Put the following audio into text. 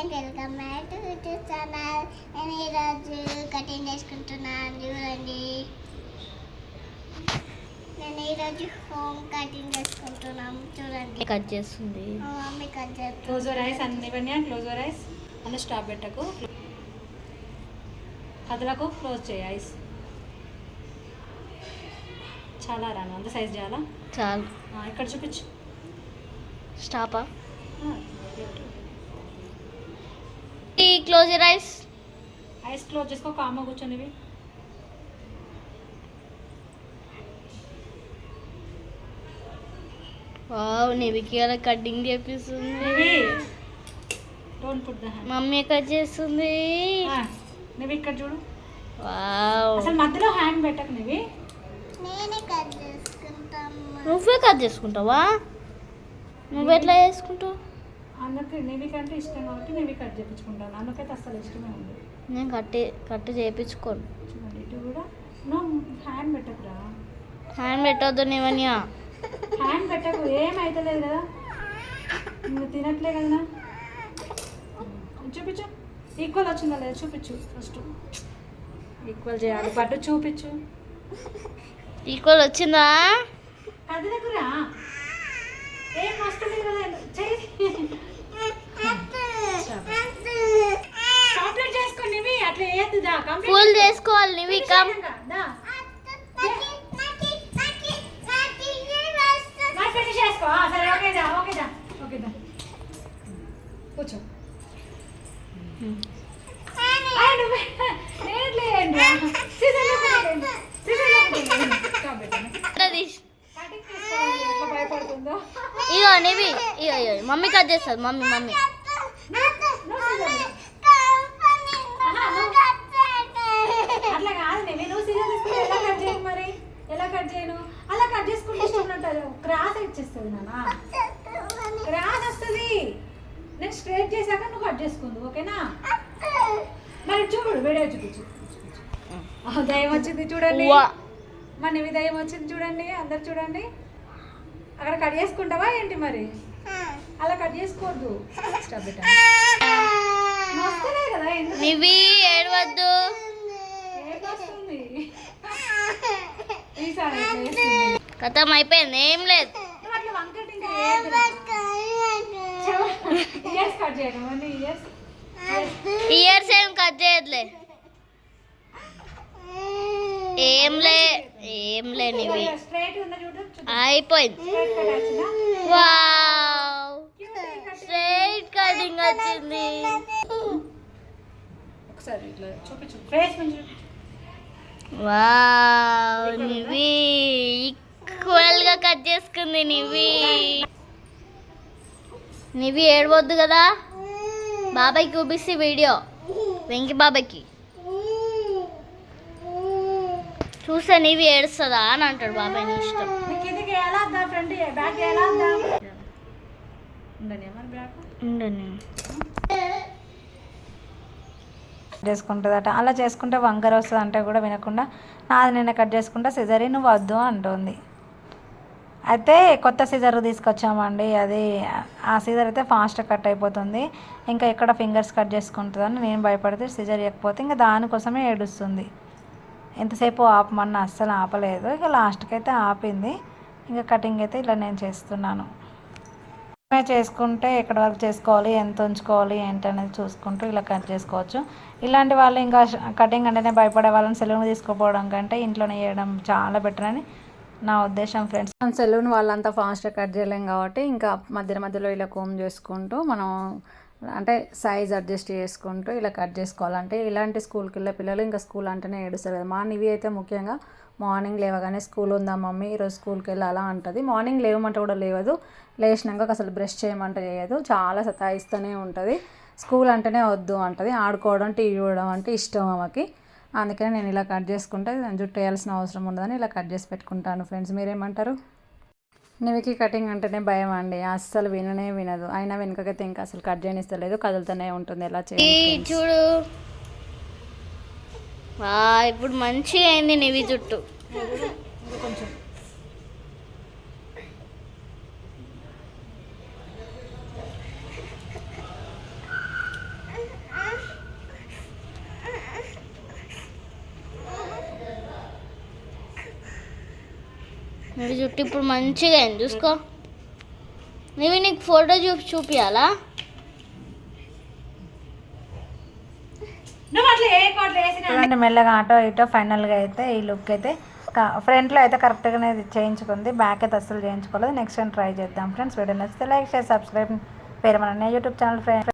Friends welcome back to YouTube channel. నేను ఈరోజు cutting చేసుకుంటున్నాను చూడండి. నేను ఈరోజు హోమ్ కటింగ్ చేసుకుంటున్నాము చూడండి. కట్ చేస్తుంది. మమ్మీ కట్ చేస్తుంది. క్లోజ్ ఐస్ అన్ని క్లోజ్ యువర్ ఐస్ అన్న స్టాప్ పెట్టకు. కదలకు క్లోజ్ చేయి ఐస్ చాలా రాను. అంత సైజ్ చాలా చాలు. ఆ, ఇక్కడ చూపించు. స్టాపా క్లోజ్ రైస్ ఐస్ క్లోజ్ చేసుకో కామ కూర్చొనివి వావ్ నివికి అలా cutting చేపిస్తుంది. Don't put the hand mummy cut చేస్తుంది. నువ్వు ఇక్కడ చూడు. వావ్ అసలు మధ్యలో హ్యాండ్ పెట్టకు నువ్వు నేనే కట్ చేసుకుంటాము నువ్వే కట్ చేసుకుంటావా? నువ్వు ఎట్లా చేసుకుంటావు? నెవి కంటే ఇష్టం కాబట్టి నెవి కట్ చేయించుకుంటాను అందుకైతే అసలు ఇష్టమే ఉంది నేను కట్టి కట్ చేయించుకోను చూడండి ఇటు కూడా నువ్వు హ్యాండ్ పెట్టకురా. హ్యాండ్ పెట్టొద్దు నీవన్యా. హ్యాండ్ పెట్టకు ఏమైతలేదు కదా. నువ్వు తినట్లే కదా. చూపించు. ఈక్వల్ వచ్చిందా లేదా? చూపించు ఫస్ట్ ఈక్వల్ చేయాలి. పట్టు చూపించు. ఈక్వల్ వచ్చిందా? అది దగ్గర ఏం చెయ్యి. కంప్లీట్ చేసుకోండి ఇవి అట్లా ఏది దా. కంప్లీట్ ఫుల్ చేసుకోవాలి నివి కమ్. దా. సరే ఓకే దా ఓకే దా. ఓకే దా. కూర్చో ఆయ్, నువ్వే. నేను లేండి. సీజన్లో పెట్టండి. సీజన్లో పెట్టండి. స్టాప్ పెట్టండి. కటింగ్ చేసుకోవాలి, ఎట్లా భయపడుతుందో ఇగో ఇగో మమ్మీ కట్ చేస్తుంది. Mummy mummy. అట్లా కాదు నేను. తీసుకుంటే ఎలా కట్ చేయను మరి? ఎలా కట్ చేయను? అలా కట్ చేసుకుంటే ఇష్టం ఉంటుంది క్రాస్ ఇచ్చేస్తుంది నాన్న. క్రాస్ వస్తుంది. నేను స్ట్రైట్ చేశాక నువ్వు కట్ చేసుకుందు ఓకేనా? మరి చూడు వీడియో చూపించు ఆ, దయ్యం వచ్చింది చూడండి. మన దయ్యం వచ్చింది చూడండి అందరు చూడండి. అక్కడ కట్ చేసుకుంటావా ఏంటి మరి? అలా కట్ చేసుకోవద్దు. స్టవ్ పెట్టండి నువ్వు వస్తలే కదా ఎందుకు? నివి ఏడవద్దు? కథం అయిపోయింది ఏం లేదు. అట్లా వంకటి? ఇయర్స్ కట్ చేయడం అన్ని ఇయర్స్ ఇయర్స్ ఏం కట్ చేయదులే ఏం లే ఏం లే నివి. స్ట్రైట్ ఉన్న చూడు అయిపోయింది. వావ్ కటింగ్ వచ్చింది ఒకసారి ఇట్లా చూపించు. ఫేస్ నుంచి చూపించు. వావ్ నివి. ఈక్వల్గా కట్ చేసుకుంది నివి. నివి ఏడవద్దు కదా? బాబాయ్కి చూపిస్తే వీడియో. వెంకి బాబాయ్కి. చూస్తే నీవి ఏడుస్తుందా అని అంటాడు బాబాయ్ నీ ఇష్టం నీకు కిందికి ఎలా వద్దా ఫ్రంట్ బ్యాక్ ఎలా వద్దా ఉండని చేసుకుంటుందట. అలా చేసుకుంటే వంకర వస్తుంది అంటే కూడా వినకుండా నాది నిన్న కట్ చేసుకుంటే సిజరీ నువ్వు వద్దు అంటుంది. అయితే కొత్త సిజర్ తీసుకొచ్చామండి అది ఆ సిజర్ అయితే ఫాస్ట్ కట్ అయిపోతుంది. ఇంకా ఎక్కడ ఫింగర్స్ కట్ చేసుకుంటుందని నేను భయపడితే సిజర్ ఇవ్వకపోతే ఇంకా దానికోసమే ఏడుస్తుంది. ఎంతసేపు ఆపమన్నా అస్సలు ఆపలేదు. ఇక లాస్ట్కి అయితే ఆపింది. ఇంకా కటింగ్ అయితే ఇలా నేను చేస్తున్నాను. చేసుకుంటే ఎక్కడ వరకు చేసుకోవాలి ఎంత ఉంచుకోవాలి ఏంటి అనేది చూసుకుంటూ ఇలా కట్ చేసుకోవచ్చు. ఇలాంటి వాళ్ళు ఇంకా కటింగ్ అంటేనే భయపడే వాళ్ళని సెలూన్ తీసుకోపోవడం కంటే ఇంట్లోనే చేయడం చాలా బెటర్ అని నా ఉద్దేశం ఫ్రెండ్స్. సెలూన్ వాళ్ళంతా ఫాస్ట్గా కట్ చేయలేం కాబట్టి ఇంకా మధ్య మధ్యలో ఇలా కోమ్ చేసుకుంటూ మనం అంటే సైజ్ అడ్జస్ట్ చేసుకుంటూ ఇలా కట్ చేసుకోవాలంటే ఇలాంటి స్కూల్కి వెళ్ళే పిల్లలు ఇంకా స్కూల్ అంటేనే ఏడుస్తారు కదా. మా నివి అయితే ముఖ్యంగా మార్నింగ్ లేవగానే స్కూల్ ఉందా మమ్మీ? ఈరోజు స్కూల్కి వెళ్ళాలా అంటుంది. మార్నింగ్ లేవమంటే కూడా లేవదు. లేచినాక అసలు బ్రష్ చేయమంటే చేయదు. చాలా సతాయిస్తూనే ఉంటుంది. స్కూల్ అంటేనే వద్దు అంటది. ఆడుకోవడం టీవీ చూడడం అంటే ఇష్టం ఆమెకి. అందుకని నేను ఇలా కట్ చేసుకుంటే జుట్టు వేయాల్సిన అవసరం ఉండదని ఇలా కట్ చేసి పెట్టుకుంటాను. ఫ్రెండ్స్ మీరేమంటారు? నివికి కటింగ్ అంటేనే భయం అండి. అస్సలు విననే వినదు. అయినా వెనుకకైతే ఇంకా అసలు కట్ చేయనిస్తలేదు. కదులుతూనే ఉంటుంది. ఎలా ఈ చేయాలి చూడు. వా ఇప్పుడు మంచిగా అయింది నివి జుట్టు. కొంచెం నీ జుట్టు ఇప్పుడు మంచిగా అయింది చూసుకో. నీవి నీకు ఫోటో చూపి చూపియాలా? చూడండి మెల్లగా ఆటో ఇటో ఫైనల్గా అయితే ఈ లుక్ అయితే ఫ్రంట్లో అయితే కరెక్ట్గానే చేయించుకుంది. బ్యాక్ అయితే అస్సలు చేయించుకోలేదు. నెక్స్ట్ టైం ట్రై చేద్దాం ఫ్రెండ్స్ వీడియో నచ్చితే లైక్ షేర్ సబ్స్క్రైబ్ పేరు మన యూట్యూబ్ ఛానల్ ఫ్రెండ్